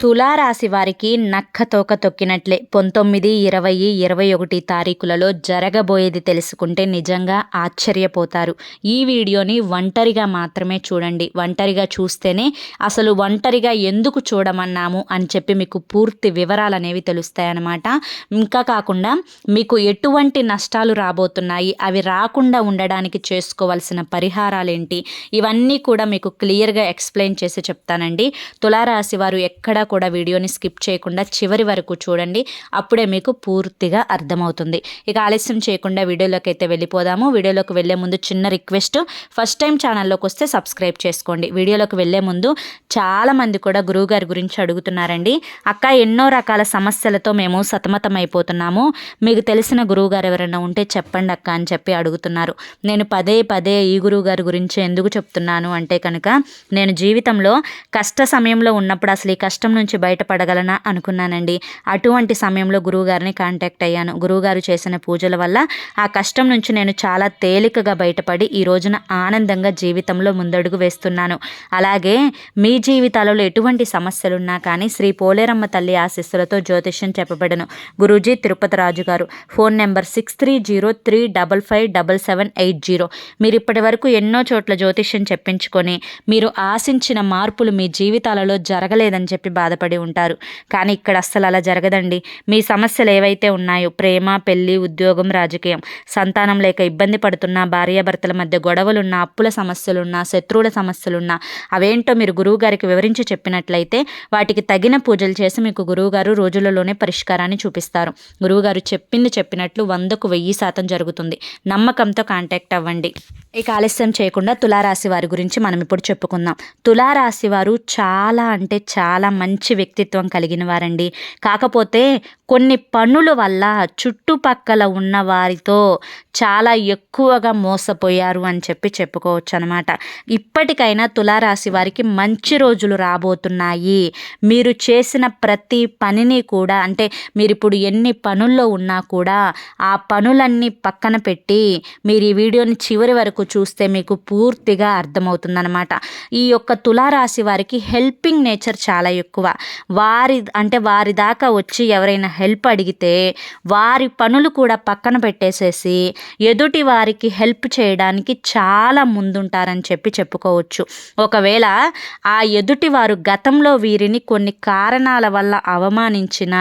తులారాశి వారికి నక్క తోక తొక్కినట్లే. పంతొమ్మిది ఇరవై ఇరవై ఒకటి తారీఖులలో జరగబోయేది తెలుసుకుంటే నిజంగా ఆశ్చర్యపోతారు. ఈ వీడియోని ఒంటరిగా మాత్రమే చూడండి. ఒంటరిగా చూస్తేనే అసలు ఒంటరిగా ఎందుకు చూడమన్నాము అని చెప్పి మీకు పూర్తి వివరాలు అనేవి తెలుస్తాయన్నమాట. ఇంకా కాకుండా మీకు ఎటువంటి నష్టాలు రాబోతున్నాయి అవి రాకుండా ఉండడానికి చేసుకోవాల్సిన పరిహారాలు ఏంటి ఇవన్నీ కూడా మీకు క్లియర్గా ఎక్స్ప్లెయిన్ చేసి చెప్తానండి. తులారాశి వారు ఎక్కడ కూడా వీడియోని స్కిప్ చేయకుండా చివరి వరకు చూడండి. అప్పుడే మీకు పూర్తిగా అర్థమవుతుంది. ఇక ఆలస్యం చేయకుండా వీడియోలోకి అయితే వెళ్ళిపోదాము. వీడియోలోకి వెళ్ళే ముందు చిన్న రిక్వెస్ట్. ఫస్ట్ టైం ఛానల్లోకి వస్తే సబ్స్క్రైబ్ చేసుకోండి. వీడియోలోకి వెళ్ళే ముందు చాలామంది కూడా గురువుగారి గురించి అడుగుతున్నారండి. అక్క ఎన్నో రకాల సమస్యలతో మేము సతమతం అయిపోతున్నాము. మీకు తెలిసిన గురువుగారు ఎవరైనా ఉంటే చెప్పండి అక్క అని చెప్పి అడుగుతున్నారు. నేను పదే పదే ఈ గురువుగారి గురించి ఎందుకు చెప్తున్నాను అంటే కనుక నేను జీవితంలో కష్ట సమయంలో ఉన్నప్పుడు అసలు ఈ కష్టం నుంచి బయటపడగలనా అనుకున్నానండి. అటువంటి సమయంలో గురువుగారిని కాంటాక్ట్ అయ్యాను. గురువుగారు చేసిన పూజల వల్ల ఆ కష్టం నుంచి నేను చాలా తేలికగా బయటపడి ఈ రోజున ఆనందంగా జీవితంలో ముందడుగు వేస్తున్నాను. అలాగే మీ జీవితాలలో ఎటువంటి సమస్యలున్నా కానీ శ్రీ పోలేరమ్మ తల్లి ఆశీస్సులతో జ్యోతిష్యం చెప్పబడను. గురూజీ తిరుపతి రాజు గారు. Phone number six three zero three double five double seven eight zero మీరు ఇప్పటి వరకు ఎన్నో చోట్ల జ్యోతిష్యం చెప్పించుకొని మీరు ఆశించిన మార్పులు మీ జీవితాలలో జరగలేదని చెప్పి బాధపడి ఉంటారు. కానీ ఇక్కడ అస్సలు అలా జరగదండి. మీ సమస్యలు ఏవైతే ఉన్నాయో ప్రేమ పెళ్ళి ఉద్యోగం రాజకీయం సంతానం లేక ఇబ్బంది పడుతున్న భార్యాభర్తల మధ్య గొడవలున్నా అప్పుల సమస్యలున్నా శత్రువుల సమస్యలున్నా అవేంటో మీరు గురువు గారికి వివరించి చెప్పినట్లయితే వాటికి తగిన పూజలు చేసి మీకు గురువుగారు రోజులలోనే పరిష్కారాన్ని చూపిస్తారు. గురువుగారు చెప్పింది చెప్పినట్లు వందకు వెయ్యి శాతం జరుగుతుంది. నమ్మకంతో కాంటాక్ట్ అవ్వండి. ఇక ఆలస్యం చేయకుండా తులారాశి వారి గురించి మనం ఇప్పుడు చెప్పుకుందాం. తులారాశి వారు చాలా అంటే చాలా మంచి మంచి వ్యక్తిత్వం కలిగిన వారండి. కాకపోతే కొన్ని పనుల వల్ల చుట్టుపక్కల ఉన్న వారితో చాలా ఎక్కువగా మోసపోయారు అని చెప్పి చెప్పుకోవచ్చు అనమాట ఇప్పటికైనా తులారాశి వారికి మంచి రోజులు రాబోతున్నాయి. మీరు చేసిన ప్రతి పనిని కూడా అంటే మీరు ఇప్పుడు ఎన్ని పనుల్లో ఉన్నా కూడా ఆ పనులన్నీ పక్కన పెట్టి మీరు ఈ వీడియోని చివరి వరకు చూస్తే మీకు పూర్తిగా అర్థమవుతుందనమాట ఈ యొక్క తులారాశి వారికి హెల్పింగ్ నేచర్ చాలా ఎక్కువ. వారి అంటే వారి దాకా వచ్చి ఎవరైనా హెల్ప్ అడిగితే వారి పనులు కూడా పక్కన పెట్టేసేసి ఎదుటి వారికి హెల్ప్ చేయడానికి చాలా ముందుంటారని చెప్పి చెప్పుకోవచ్చు. ఒకవేళ ఆ ఎదుటి వారు గతంలో వీరిని కొన్ని కారణాల వల్ల అవమానించిన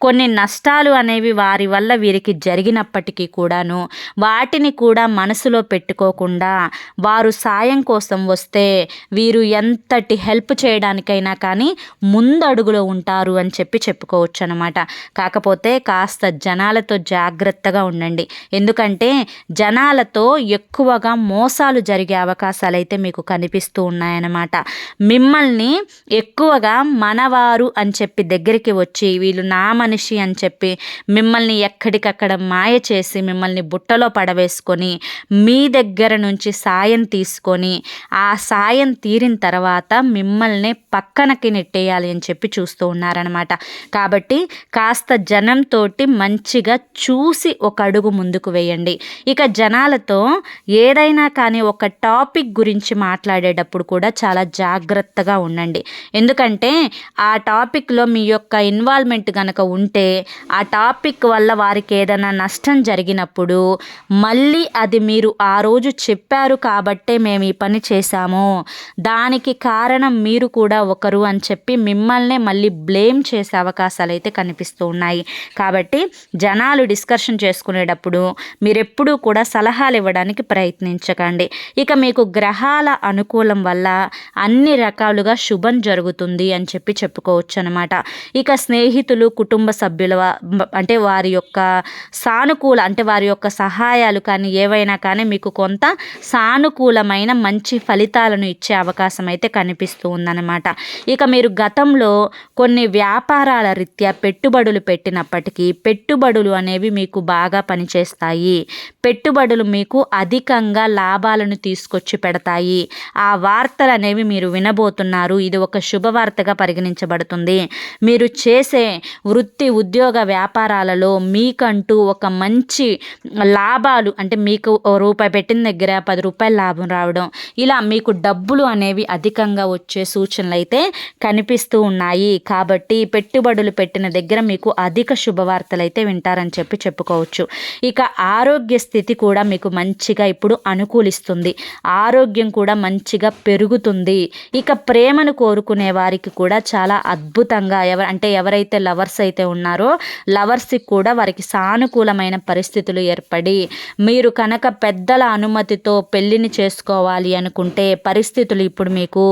కొన్ని నష్టాలు అనేవి వారి వల్ల వీరికి జరిగినప్పటికీ కూడాను వాటిని కూడా మనసులో పెట్టుకోకుండా వారు సాయం కోసం వస్తే వీరు ఎంతటి హెల్ప్ చేయడానికైనా కానీ ముందు ముందడుగులో ఉంటారు అని చెప్పి చెప్పుకోవచ్చు అనమాట కాకపోతే కాస్త జనాలతో జాగ్రత్తగా ఉండండి. ఎందుకంటే జనాలతో ఎక్కువగా మోసాలు జరిగే అవకాశాలు అయితే మీకు కనిపిస్తూ ఉన్నాయన్నమాట. మిమ్మల్ని ఎక్కువగా మనవారు అని చెప్పి దగ్గరికి వచ్చి వీళ్ళు నా మనిషి అని చెప్పి మిమ్మల్ని ఎక్కడికక్కడ మాయ చేసి మిమ్మల్ని బుట్టలో పడవేసుకొని మీ దగ్గర నుంచి సాయం తీసుకొని ఆ సాయం తీరిన తర్వాత మిమ్మల్ని పక్కనకి నెట్టేయాలి అని చెప్పి చూస్తూ ఉన్నారనమాట కాబట్టి కాస్త జనంతో మంచిగా చూసి ఒక అడుగు ముందుకు వేయండి. ఇక జనాలతో ఏదైనా కానీ ఒక టాపిక్ గురించి మాట్లాడేటప్పుడు కూడా చాలా జాగ్రత్తగా ఉండండి. ఎందుకంటే ఆ టాపిక్లో మీ యొక్క ఇన్వాల్వ్మెంట్ కనుక ఉంటే ఆ టాపిక్ వల్ల వారికి ఏదైనా నష్టం జరిగినప్పుడు మళ్ళీ అది మీరు ఆ రోజు చెప్పారు కాబట్టే మేము ఈ పని చేశాము. దానికి కారణం మీరు కూడా ఒకరు అని చెప్పి మిమ్మల్ని మిమ్మల్నే మళ్ళీ బ్లేమ్ చేసే అవకాశాలు అయితే కనిపిస్తూ ఉన్నాయి. కాబట్టి జనాలు డిస్కషన్ చేసుకునేటప్పుడు మీరు ఎప్పుడూ కూడా సలహాలు ఇవ్వడానికి ప్రయత్నించకండి. ఇక మీకు గ్రహాల అనుకూలం వల్ల అన్ని రకాలుగా శుభం జరుగుతుంది అని చెప్పి చెప్పుకోవచ్చు అనమాట ఇక స్నేహితులు కుటుంబ సభ్యుల అంటే వారి యొక్క సానుకూల అంటే వారి యొక్క సహాయాలు కానీ ఏవైనా కానీ మీకు కొంత సానుకూలమైన మంచి ఫలితాలను ఇచ్చే అవకాశం అయితే కనిపిస్తూ ఉందన్నమాట. ఇక మీరు గతం గతంలో కొన్ని వ్యాపారాల రీత్యా పెట్టుబడులు పెట్టినప్పటికీ పెట్టుబడులు అనేవి మీకు బాగా పనిచేస్తాయి. పెట్టుబడులు మీకు అధికంగా లాభాలను తీసుకొచ్చి పెడతాయి. ఆ వార్తలు అనేవి మీరు వినబోతున్నారు. ఇది ఒక శుభవార్తగా పరిగణించబడుతుంది. మీరు చేసే వృత్తి ఉద్యోగ వ్యాపారాలలో మీకంటూ ఒక మంచి లాభాలు అంటే మీకు రూపాయి పెట్టిన దగ్గర పది రూపాయలు లాభం రావడం ఇలా మీకు డబ్బులు అనేవి అధికంగా వచ్చే సూచనలు అయితే కనిపిస్తూ ఉన్నాయి. కాబట్టి పెట్టుబడులు పెట్టిన దగ్గర మీకు అధిక శుభవార్తలు అయితే వింటారని చెప్పి చెప్పుకోవచ్చు. ఇక ఆరోగ్య స్థితి కూడా మీకు మంచిగా ఇప్పుడు అనుకూలిస్తుంది. ఆరోగ్యం కూడా మంచిగా పెరుగుతుంది. ఇక ప్రేమను కోరుకునే వారికి కూడా చాలా అద్భుతంగా ఎవరు అంటే ఎవరైతే లవర్స్ అయితే ఉన్నారో లవర్స్కి కూడా వారికి సానుకూలమైన పరిస్థితులు ఏర్పడి మీరు కనుక పెద్దల అనుమతితో పెళ్ళిని చేసుకోవాలి అనుకుంటే పరిస్థితులు ఇప్పుడు మీకు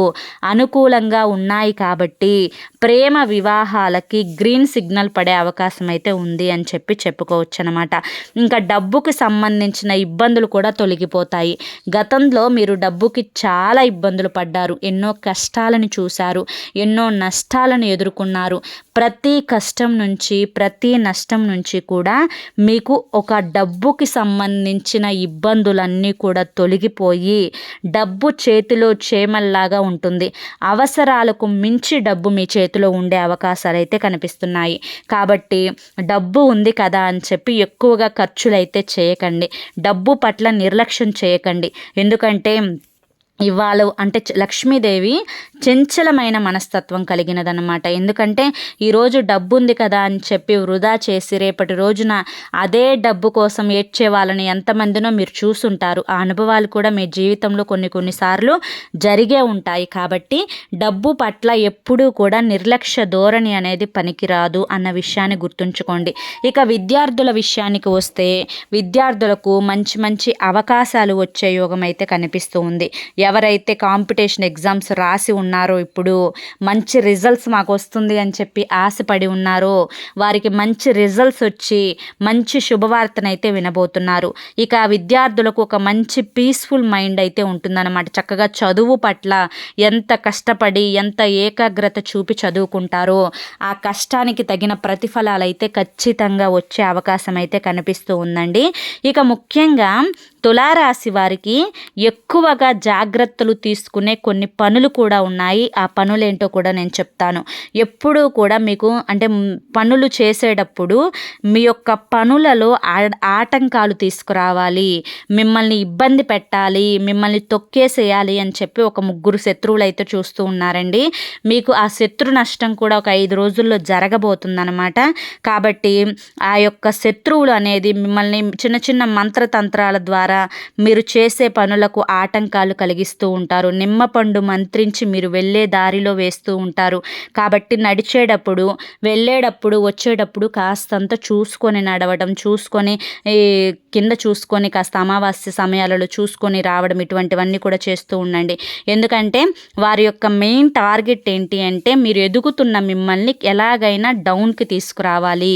అనుకూలంగా ఉన్నాయి కాబట్టి ప్రేమ వివాహాలకి గ్రీన్ సిగ్నల్ పడే అవకాశం అయితే ఉంది అని చెప్పి చెప్పుకోవచ్చు అనమాట ఇంకా డబ్బుకి సంబంధించిన ఇబ్బందులు కూడా తొలగిపోతాయి. గతంలో మీరు డబ్బుకి చాలా ఇబ్బందులు పడ్డారు. ఎన్నో కష్టాలను చూశారు. ఎన్నో నష్టాలను ఎదుర్కొన్నారు. ప్రతి కష్టం నుంచి ప్రతి నష్టం నుంచి కూడా మీకు ఒక డబ్బుకి సంబంధించిన ఇబ్బందులన్నీ కూడా తొలగిపోయి డబ్బు చేతిలో చేమల్లాగా ఉంటుంది. అవసరాలకు మించి డబ్బు మీ చేతిలో ఉండే అవకాశాలు అయితే కనిపిస్తున్నాయి. కాబట్టి డబ్బు ఉంది కదా అని చెప్పి ఎక్కువగా ఖర్చులు అయితే చేయకండి. డబ్బు పట్ల నిర్లక్ష్యం చేయకండి. ఎందుకంటే ఇవాళ అంటే లక్ష్మీదేవి చంచలమైన మనస్తత్వం కలిగినదనమాట ఎందుకంటే ఈరోజు డబ్బు ఉంది కదా అని చెప్పి వృధా చేసి రేపటి రోజున అదే డబ్బు కోసం ఏడ్చే వాళ్ళని ఎంతమందినో మీరు చూసుంటారు. ఆ అనుభవాలు కూడా మీ జీవితంలో కొన్ని కొన్నిసార్లు జరిగే ఉంటాయి. కాబట్టి డబ్బు పట్ల ఎప్పుడూ కూడా నిర్లక్ష్య ధోరణి అనేది పనికిరాదు అన్న విషయాన్ని గుర్తుంచుకోండి. ఇక విద్యార్థుల విషయానికి వస్తే విద్యార్థులకు మంచి మంచి అవకాశాలు వచ్చే యోగం అయితే కనిపిస్తూ ఉంది. ఎవరైతే కాంపిటీషన్ ఎగ్జామ్స్ రాసి ఉన్నారో ఇప్పుడు మంచి రిజల్ట్స్ మాకు వస్తుంది అని చెప్పి ఆశపడి ఉన్నారో వారికి మంచి రిజల్ట్స్ వచ్చి మంచి శుభవార్తనైతే వినబోతున్నారు. ఇక విద్యార్థులకు ఒక మంచి పీస్ఫుల్ మైండ్ అయితే ఉంటుందన్నమాట. చక్కగా చదువు పట్ల ఎంత కష్టపడి ఎంత ఏకాగ్రత చూపి చదువుకుంటారో ఆ కష్టానికి తగిన ప్రతిఫలాలు అయితే ఖచ్చితంగా వచ్చే అవకాశం అయితే కనిపిస్తూ ఉందండి. ఇక ముఖ్యంగా తులారాశి వారికి ఎక్కువగా జాగ్రత్త జాగ్రత్తలు తీసుకునే కొన్ని పనులు కూడా ఉన్నాయి. ఆ పనులేంటో కూడా నేను చెప్తాను. ఎప్పుడూ కూడా మీకు అంటే పనులు చేసేటప్పుడు మీ యొక్క పనులలో ఆటంకాలు తీసుకురావాలి. మిమ్మల్ని ఇబ్బంది పెట్టాలి మిమ్మల్ని తొక్కేసేయాలి అని చెప్పి ఒక ముగ్గురు శత్రువులు అయితే చూస్తూ ఉన్నారండి. మీకు ఆ శత్రు నష్టం కూడా ఒక ఐదు రోజుల్లో జరగబోతుందనమాట కాబట్టి ఆ యొక్క శత్రువులు అనేది మిమ్మల్ని చిన్న చిన్న మంత్రతంత్రాల ద్వారా ద్వారా మీరు చేసే పనులకు ఆటంకాలు వేస్తూ ఉంటారు. నిమ్మపండు మంత్రించి మీరు వెళ్ళే దారిలో వేస్తూ ఉంటారు. కాబట్టి నడిచేటప్పుడు వెళ్ళేటప్పుడు వచ్చేటప్పుడు కాస్తంత చూసుకొని నడవడం చూసుకొని కింద చూసుకొని కాస్త అమావాస్య సమయాలలో చూసుకొని రావడం ఇటువంటివన్నీ కూడా చేస్తూ ఉండండి. ఎందుకంటే వారి యొక్క మెయిన్ టార్గెట్ ఏంటి అంటే మీరు ఎదుగుతున్న మిమ్మల్ని ఎలాగైనా డౌన్కి తీసుకురావాలి.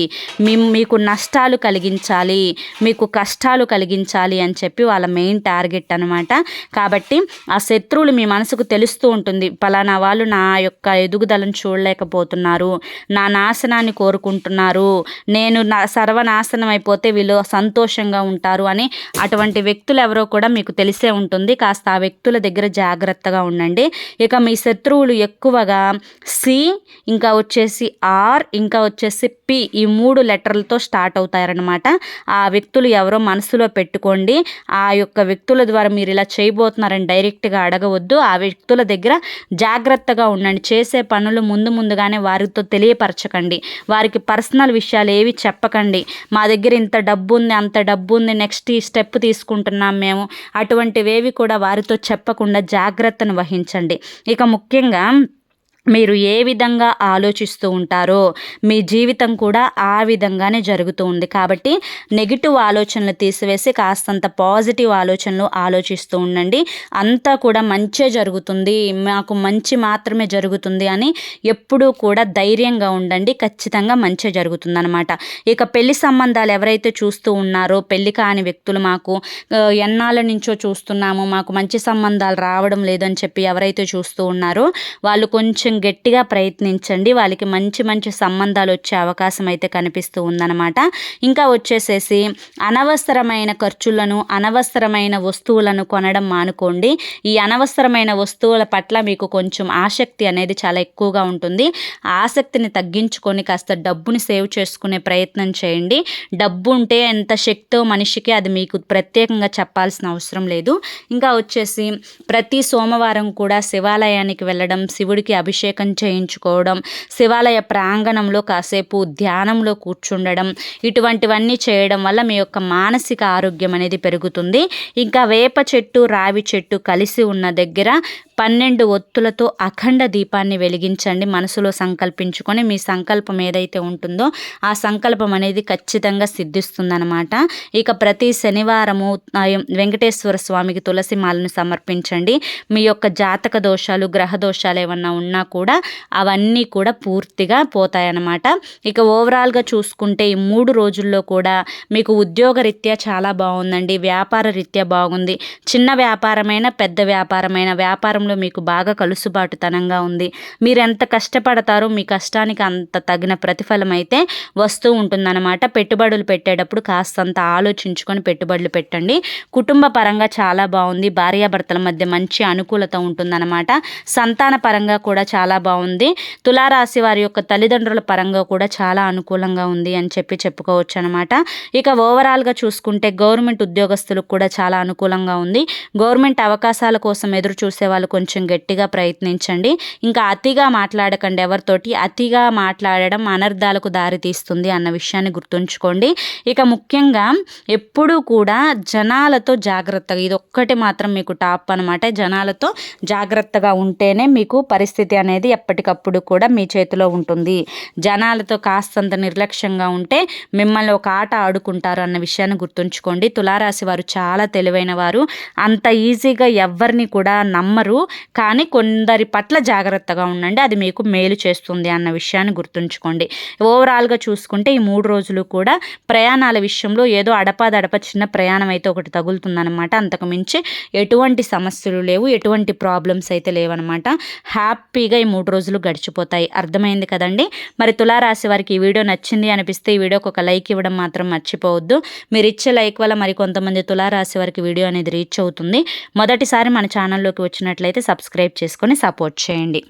మీకు నష్టాలు కలిగించాలి. మీకు కష్టాలు కలిగించాలి అని చెప్పి వాళ్ళ మెయిన్ టార్గెట్ అనమాట కాబట్టి ఆ శత్రువులు మీ మనసుకు తెలుస్తూ ఉంటుంది. పలానా వాళ్ళు నా యొక్క ఎదుగుదలను చూడలేకపోతున్నారు. నా నాశనాన్ని కోరుకుంటున్నారు. నేను నా సర్వనాశనం అయిపోతే వీళ్ళు సంతోషంగా ఉంటారు అని అటువంటి వ్యక్తులు ఎవరో కూడా మీకు తెలిసే ఉంటుంది. కాస్త ఆ వ్యక్తుల దగ్గర జాగ్రత్తగా ఉండండి. ఇక మీ శత్రువులు ఎక్కువగా సి ఇంకా వచ్చేసి ఆర్ ఇంకా వచ్చేసి పి ఈ మూడు లెటర్లతో స్టార్ట్ అవుతారనమాట ఆ వ్యక్తులు ఎవరో మనసులో పెట్టుకోండి. ఆ యొక్క వ్యక్తుల ద్వారా మీరు ఇలా చేయబోతున్నారని డైరెక్ట్గా అడగవద్దు. ఆ వ్యక్తుల దగ్గర జాగ్రత్తగా ఉండండి. చేసే పనులు ముందు ముందుగానే వారితో తెలియపరచకండి. వారికి పర్సనల్ విషయాలు ఏవి చెప్పకండి. మా దగ్గర ఇంత డబ్బు ఉంది అంత డబ్బు ఉంది నెక్స్ట్ ఈ స్టెప్ తీసుకుంటున్నాం మేము. అటువంటివేవి కూడా వారితో చెప్పకుండా జాగ్రత్తను వహించండి. ఇక ముఖ్యంగా మీరు ఏ విధంగా ఆలోచిస్తూ ఉంటారో మీ జీవితం కూడా ఆ విధంగానే జరుగుతూ ఉంది. కాబట్టి నెగిటివ్ ఆలోచనలు తీసివేసి కాస్తంత పాజిటివ్ ఆలోచనలు ఆలోచిస్తూ ఉండండి. అంతా కూడా మంచే జరుగుతుంది. మాకు మంచి మాత్రమే జరుగుతుంది అని ఎప్పుడూ కూడా ధైర్యంగా ఉండండి. ఖచ్చితంగా మంచే జరుగుతుంది అనమాట ఇక పెళ్ళి సంబంధాలు ఎవరైతే చూస్తూ ఉన్నారో పెళ్ళి కాని వ్యక్తులు మాకు ఎన్నాళ్ళ నుంచో చూస్తున్నాము మాకు మంచి సంబంధాలు రావడం లేదని చెప్పి ఎవరైతే చూస్తూ ఉన్నారో వాళ్ళు కొంచెం కొంచెం గట్టిగా ప్రయత్నించండి. వాళ్ళకి మంచి మంచి సంబంధాలు వచ్చే అవకాశం అయితే కనిపిస్తూ ఉందన్నమాట. ఇంకా వచ్చేసేసి అనవసరమైన ఖర్చులను అనవసరమైన వస్తువులను కొనడం మానుకోండి. ఈ అనవసరమైన వస్తువుల పట్ల మీకు కొంచెం ఆసక్తి అనేది చాలా ఎక్కువగా ఉంటుంది. ఆసక్తిని తగ్గించుకొని కాస్త డబ్బుని సేవ్ చేసుకునే ప్రయత్నం చేయండి. డబ్బు ఉంటే ఎంత శక్తో మనిషికి అది మీకు ప్రత్యేకంగా చెప్పాల్సిన అవసరం లేదు. ఇంకా వచ్చేసి ప్రతి సోమవారం కూడా శివాలయానికి వెళ్ళడం శివుడికి అభిషేకం అభిషేకం చేయించుకోవడం శివాలయ ప్రాంగణంలో కాసేపు ధ్యానంలో కూర్చుండడం ఇటువంటివన్నీ చేయడం వల్ల మీ యొక్క మానసిక ఆరోగ్యం అనేది పెరుగుతుంది. ఇంకా వేప చెట్టు రావి చెట్టు కలిసి ఉన్న దగ్గర పన్నెండు ఒత్తులతో అఖండ దీపాన్ని వెలిగించండి మనసులో సంకల్పించుకొని మీ సంకల్పం ఏదైతే ఉంటుందో ఆ సంకల్పం అనేది ఖచ్చితంగా సిద్ధిస్తుందనమాట ఇక ప్రతి శనివారము వెంకటేశ్వర స్వామికి తులసి మాలను సమర్పించండి. మీ యొక్క జాతక దోషాలు గ్రహ దోషాలు ఏమన్నా ఉన్నా కూడా అవన్నీ కూడా పూర్తిగా పోతాయన్నమాట. ఇక ఓవరాల్గా చూసుకుంటే ఈ మూడు రోజుల్లో కూడా మీకు ఉద్యోగ రీత్యా చాలా బాగుందండి వ్యాపార రీత్యా బాగుంది. చిన్న వ్యాపారమైన పెద్ద వ్యాపారమైన వ్యాపారం వ్యాపారంలో మీకు బాగా కలుసుబాటుతనంగా ఉంది. మీరు ఎంత కష్టపడతారో మీ కష్టానికి అంత తగిన ప్రతిఫలం అయితే వస్తూ ఉంటుందన్నమాట. పెట్టుబడులు పెట్టేటప్పుడు కాస్తంత ఆలోచించుకొని పెట్టుబడులు పెట్టండి. కుటుంబ పరంగా చాలా బాగుంది. భార్యాభర్తల మధ్య మంచి అనుకూలత ఉంటుందన్నమాట. సంతాన పరంగా కూడా చాలా బాగుంది. తులారాశి వారి యొక్క తల్లిదండ్రుల పరంగా కూడా చాలా అనుకూలంగా ఉంది అని చెప్పి చెప్పుకోవచ్చు అనమాట ఇక ఓవరాల్గా చూసుకుంటే గవర్నమెంట్ ఉద్యోగస్తులకు కూడా చాలా అనుకూలంగా ఉంది. గవర్నమెంట్ అవకాశాల కోసం ఎదురు చూసే వాళ్ళకు కొంచెం గట్టిగా ప్రయత్నించండి. ఇంకా అతిగా మాట్లాడకండి ఎవరితోటి. అతిగా మాట్లాడడం అనర్థాలకు దారితీస్తుంది అన్న విషయాన్ని గుర్తుంచుకోండి. ఇక ముఖ్యంగా ఎప్పుడూ కూడా జనాలతో జాగ్రత్తగా ఇది ఒక్కటి మాత్రం మీకు టాప్ అనమాట జనాలతో జాగ్రత్తగా ఉంటేనే మీకు పరిస్థితి అనేది ఎప్పటికప్పుడు కూడా మీ చేతిలో ఉంటుంది. జనాలతో కాస్తంత నిర్లక్ష్యంగా ఉంటే మిమ్మల్ని ఒక ఆట ఆడుకుంటారు అన్న విషయాన్ని గుర్తుంచుకోండి. తులారాశి వారు చాలా తెలివైన వారు. అంత ఈజీగా ఎవరిని కూడా నమ్మరు. కానీ కొందరి పట్ల జాగ్రత్తగా ఉండండి. అది మీకు మేలు చేస్తుంది అన్న విషయాన్ని గుర్తుంచుకోండి. ఓవరాల్గా చూసుకుంటే ఈ మూడు రోజులు కూడా ప్రయాణాల విషయంలో ఏదో అడపాదడప చిన్న ప్రయాణం అయితే ఒకటి తగులుతుందనమాట అంతకుమించి ఎటువంటి సమస్యలు లేవు ఎటువంటి ప్రాబ్లమ్స్ అయితే లేవనమాట హ్యాపీగా ఈ మూడు రోజులు గడిచిపోతాయి. అర్థమైంది కదండి? మరి తులారాశి వారికి ఈ వీడియో నచ్చింది అనిపిస్తే ఈ వీడియోకి ఒక లైక్ ఇవ్వడం మాత్రం మర్చిపోవద్దు. మీరు ఇచ్చే లైక్ వల్ల మరి కొంతమంది తులారాశి వారికి వీడియో అనేది రీచ్ అవుతుంది. మొదటిసారి మన ఛానల్లోకి వచ్చినట్లయితే సబ్స్క్రైబ్ చేసుకొని సపోర్ట్ చేయండి.